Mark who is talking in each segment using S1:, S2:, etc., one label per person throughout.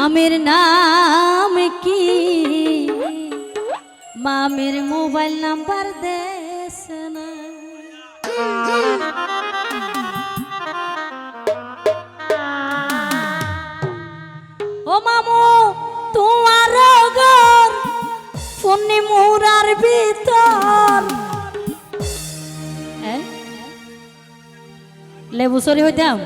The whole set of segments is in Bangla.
S1: মামের নাম কি? মামের মোবাইল নাম্বার দেশ না। ও মামু, তোমার ঘর ফোনে মোরার ভিতর? লেবু সরি হইতাম?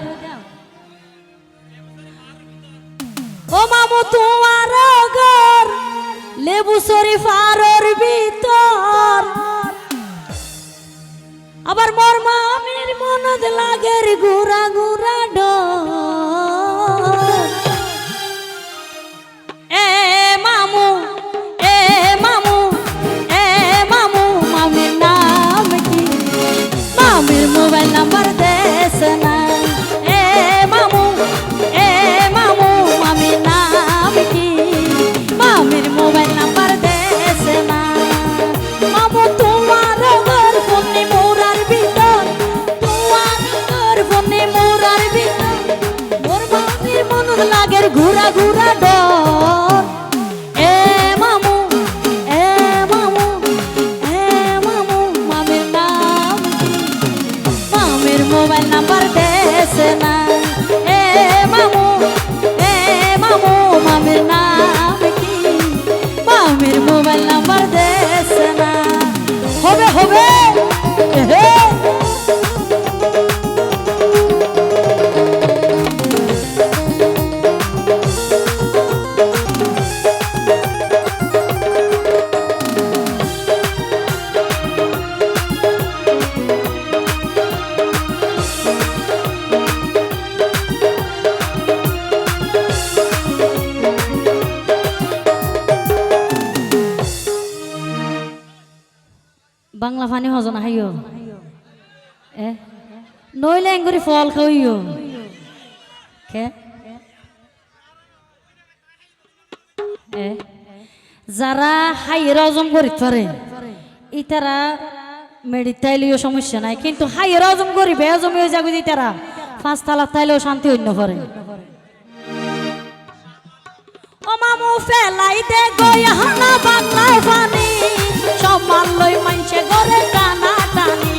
S1: ফারর ভিতর। আবার মোর মামির মনদ লাগের ঘুরা ঘুরা ঘুরা ঘুরা বাংলা ফানি হজন হাইও এ? নইলে এঙ্গুরি ফল খাইও। কে? এ? যারা হাইয়ের হজম করি পারে ইতারা মেডিতাইলেও সমস্যা নাই, কিন্তু হাইয়ের হজম করিবে হজম হয়ে যাবে ইতারা। পাঁচ তালা তাইলেও শান্তি অন্য করে ও মামু ফেলাই দে গয়ানা বাংলা পানি সম্মান লই মানছে গরে টানা। টানি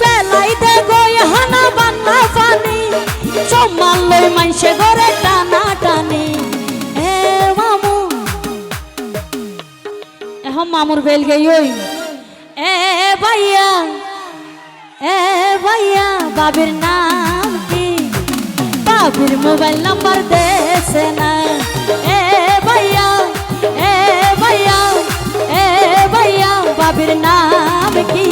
S1: ফেলাই দে মামু, এখন মামুর বেল গই ওই। এ ভাইয়া এ ভাইয়া, বাবির নাম কি বাবির মোবাইল নাম্বার দেশে না এ ভাইয়া এ ভাইয়া এ ভাইয়া বাবির নাম কি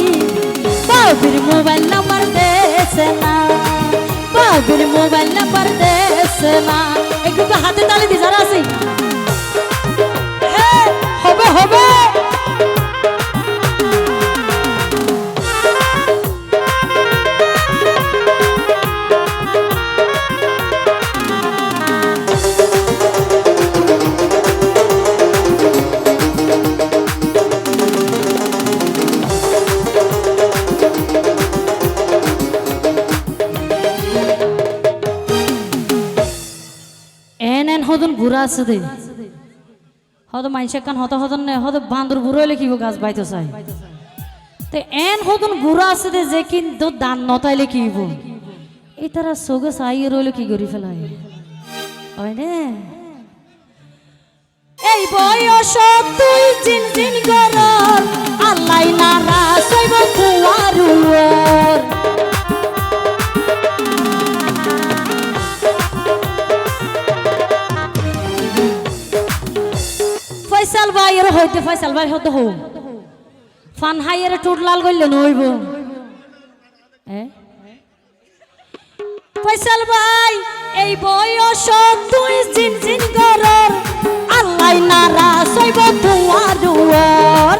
S1: বাবির মোবাইল নাম্বার দেশে না বাবির মোবাইল নাম্বার দেশে না একটু হাতে তালি দি যারা আছি হবে হবে আছে দে হদ মাইসে কান হত হদ বান্দর বুড়ো লিখিব গাছ বাইতে চাই তে এন বুড়া আছে দে যে কিন্তু দান নতাই লিখিব। এই তারা সগে চাই রইলে কি করি ফেলাই। হয় নে? এই বয়স তুই আল্লাহ নারা হইতে ফয়সাল ভাই হতে হো ফান হাইয়ের টুট লাল করলে নইব? ফয়সাল ভাই এই বয়স তুই জিন জিন করর। আল্লাহ নারা সইব দুয়ার দুয়ার।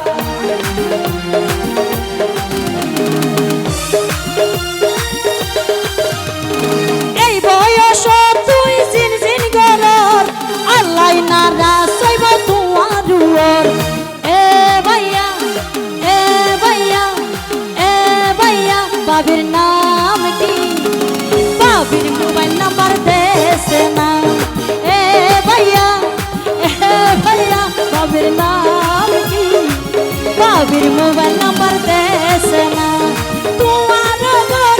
S1: বাবির মোবাইল নাম্বার দেশে না তোমার ঘর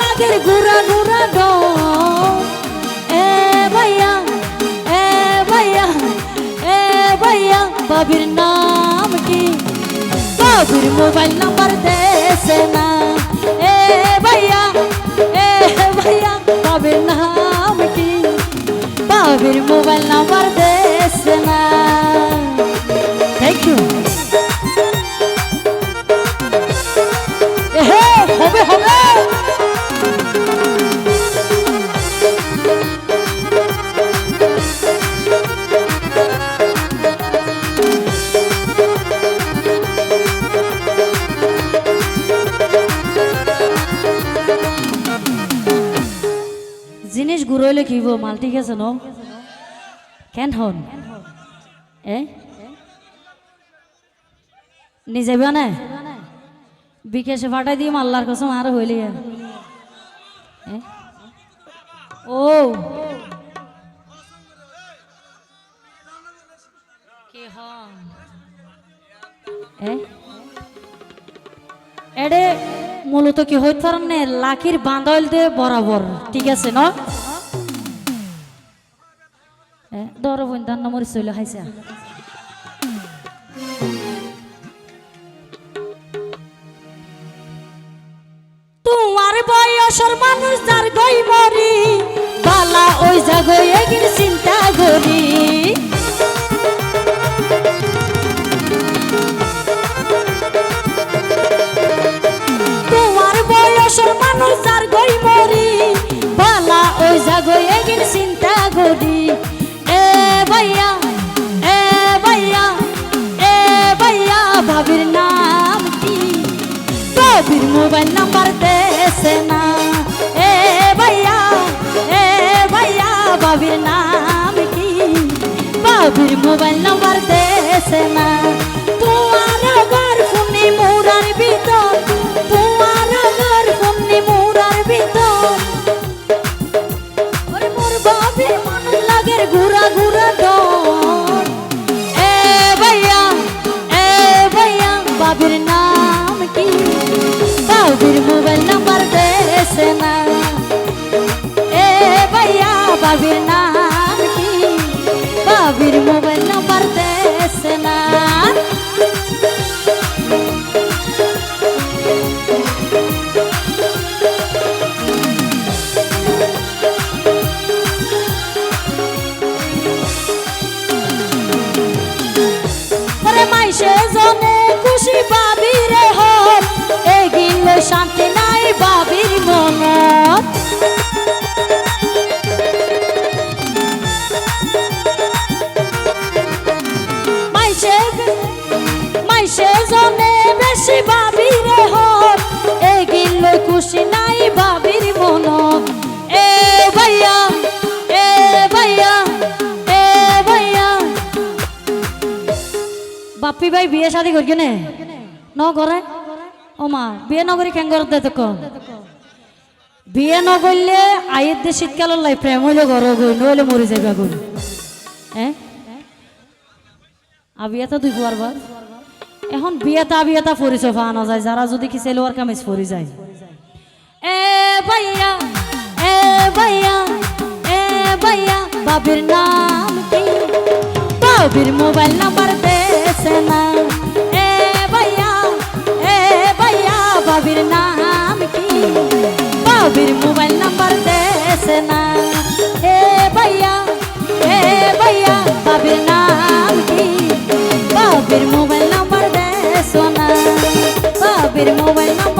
S1: লাগে ঘুরা ঘুরা এ ভাইয়া এ ভাইয়া এ ভাইয়া বাবির নাম কি বাবির মোবাইল নাম্বার দেশে না বাবির মোবাইল নাম্বার দেশে জিনিস ঘুরইলে কিব মাল ঠিক আছে ন? কেন হন? এ? নিজে না বিকেশে ফাটাই দিই আল্লাহর কসম আর হইলি ও কি? এডে, মূলত কি হইতে পারেন লাকির বাঁধল দিয়ে বরাবর ঠিক আছে ন? দর বন্ধান নম্বর চলে খাইছে বাবির মোবাইল নাম্বার দেশে না এ ভাইয়া এ ভাইয়া বাবির নাম কি বাবির মোবাইল নাম্বার দেশে না তোমার দেশে বেশি বাবির হল এগিল খুশি নাই বাবির মনত এ ভাইয়া এ ভাইয়া এ ভাইয়া। বাপ্পি ভাই বিয়ে শাদি করি নে? ন করে ও মা বিয়ে নগরী কেন করে দে তোক বিয়ে নগরলে আয়ের দিয়ে শীতকালের লাই প্রেম হইলে ঘর গই, নইলে মরে যাবে গই। হ্যাঁ আবিয়াতা দুই বুয়ার বার। এখন বিয়েতা আবিয়াতা পরিচয় পাওয়া যায় যারা যদি কি সেলোয়ার কামিজ পরি যায়। এ ভাইয়া এ ভাইয়া এ ভাইয়া বাবির নাম কি? বাবির মোবাইল নাম্বার দেশে না। এ ভাইয়া এ ভাইয়া বাবির নাম কি? বাবির মোবাইল মোবাইল